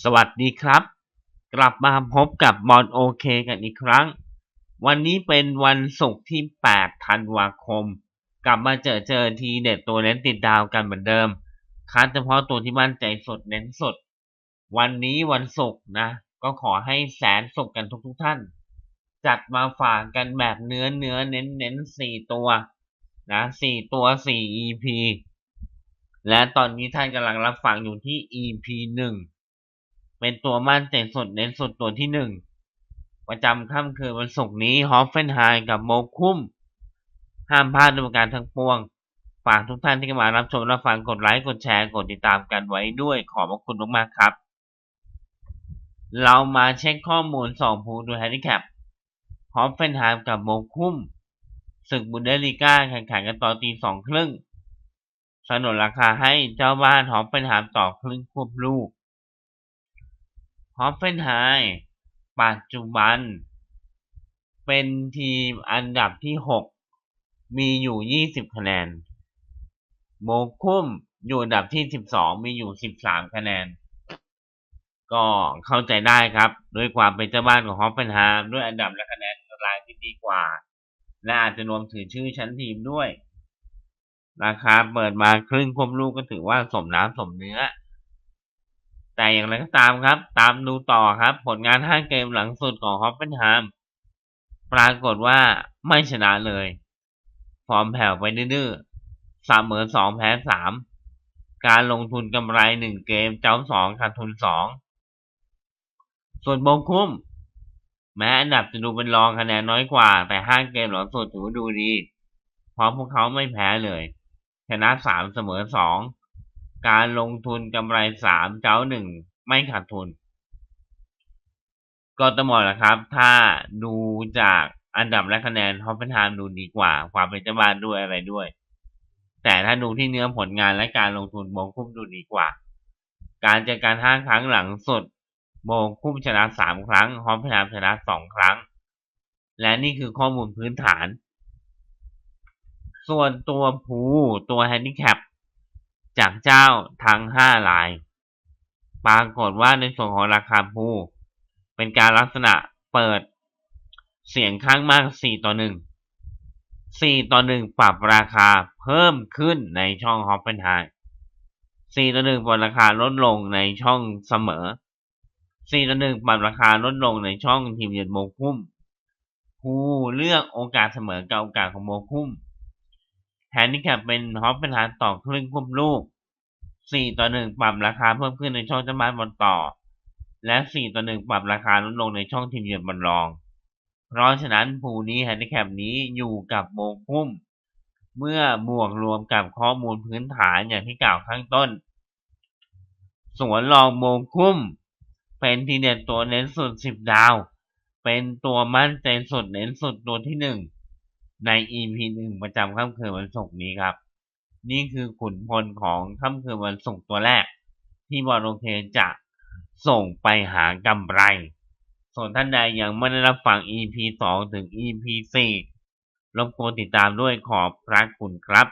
สวัสดีครับ กลับมาพบกับบอลโอเคกันอีกครั้ง วันนี้เป็นวันศุกร์ที่ 8 ธันวาคม กลับมาเจอเจอทีเด็ดตัวเน้นติดดาวกันเหมือนเดิม คัดเฉพาะตัวที่มั่นใจสดเน้นสดวันนี้วันศุกร์นะ ก็ขอให้แสนสุขกันทุกทุกท่าน จัดมาฝากกันแบบเนื้อเนื้อเน้นเน้นสี่ตัวนะสี่ตัวสี่ EP และตอนนี้ท่านกำลังรับฟังอยู่ที่ EP หนึ่ง เป็นตัวมั่นใจสดเน้นสดตัวที่หนึ่งประจำค่ำคืนวันศุกร์นี้ฮอฟเฟนไฮม์กับโมคุ้ม ห้ามพลาดด้วยการทั้งปวง ฝากทุกท่านที่เข้ามารับชมรับฟังกดไลค์กดแชร์กดติดตามกันไว้ด้วยขอบพระคุณมากๆครับ เรามาเช็คข้อมูลสองผู้ดูแฮนดิแคปฮอฟเฟนไฮม์กับโมคุ้มศึกบุนเดสลีกาแข่งขันกันตอนตีสองครึ่งสนนราคาให้เจ้าบ้านฮอฟเฟนไฮม์ต่อครึ่งควบลูก ฮอฟเฟนไฮม์ปัจจุบัน เป็นทีมอันดับที่ 6 มีอยู่ 20 คะแนน โมคุ้มอยู่อันดับที่ 12 มีอยู่ 13 คะแนน ก็เข้าใจได้ครับ ด้วยความเป็นเจ้าบ้านของฮอฟเฟนไฮม์ด้วยอันดับและคะแนนตารางที่ดีกว่า และอาจจะรวมถึงชื่อชั้นทีมด้วยราคาเปิดมาครึ่งควบลูกก็ถือว่าสมน้ำสมเนื้อ แต่อย่างไรก็ตามครับ ตามดูต่อครับ ผลงาน 5 เกมหลังสุดของฮอฟเฟนไฮมปรากฏว่าไม่ชนะเลย ฟอร์มแผ่วไปดื้อๆสามเหมือนสองแพ้สามการลงทุนกำไรหนึ่งเกม เจ้าสองขาดทุนสอง ส่วนโบงคุ้ม แม้อันดับจะดูเป็นรองคะแนนน้อยกว่า แต่5เกมหลังสุดถือว่าดูดี เพราะพวกเขาไม่แพ้เลย ชนะ3เสมอ2 การลงทุนกำไร3เจ้า1ไม่ขาดทุนก็ต้องบอกแหละครับ ถ้าดูจากอันดับและคะแนนฮอฟเฟนไฮม์ดูดีกว่า ความเป็นเจ้าบ้านด้วยอะไรด้วย แต่ถ้าดูที่เนื้อผลงานและการลงทุนโบงคุ้มดูดีกว่า การเจอกัน5ครั้งหลังสุดโบงคุ้มชนะ3ครั้งฮอฟเฟนไฮม์ชนะ2ครั้ง และนี่คือข้อมูลพื้นฐาน ส่วนตัวผูตัวแฮนดิแคป จากเจ้าทั้ง5ลาย ปรากฏว่าในส่วนของราคาผูเป็นการลักษณะเปิดเสียงข้างมาก4ต่อ1 4ต่อ1ปรับราคาเพิ่มขึ้นในช่องฮอฟเฟนไฮม์4ต่อ1ปรับราคาลดลงในช่องเสมอ4ต่อ1ปรับราคาลดลงในช่องทีมเยือนโมคุ้มผู้เลือกโอกาสเสมอกับโอกาสของโมคุ้ม แฮนดิแคปเป็นฮอฟเฟนไฮม์ต่อครึ่งควบลูก 4 ต่อ 1 ปรับราคาเพิ่มขึ้นในช่องเจ้าบ้านบอลต่อ และ 4 ต่อ 1 ปรับราคาลดลงในช่องทีมเยือนบอลรอง เพราะฉะนั้นผู้นี้แฮนดิแคปนี้อยู่กับโมคุ้ม เมื่อบวกรวมกับข้อมูลพื้นฐานอย่างที่กล่าวข้างต้น สวนรองโมคุ้ม เป็นทีเด็ดตัวเน้นสุด 10 ดาว เป็นตัวมั่นใจสุดเน้นสุดตัวที่ 1 ใน EP หนึ่งประจำค่ำคืนวันศุกร์นี้ครับ นี่คือขุนพลของค่ำคืนวันศุกร์ตัวแรก ที่บอลโอเคจะส่งไปหากำไร ส่วนท่านใดยังไม่ได้รับฟัง EP 2ถึง EP 4รบกวนติดตามด้วยขอบพระคุณครับ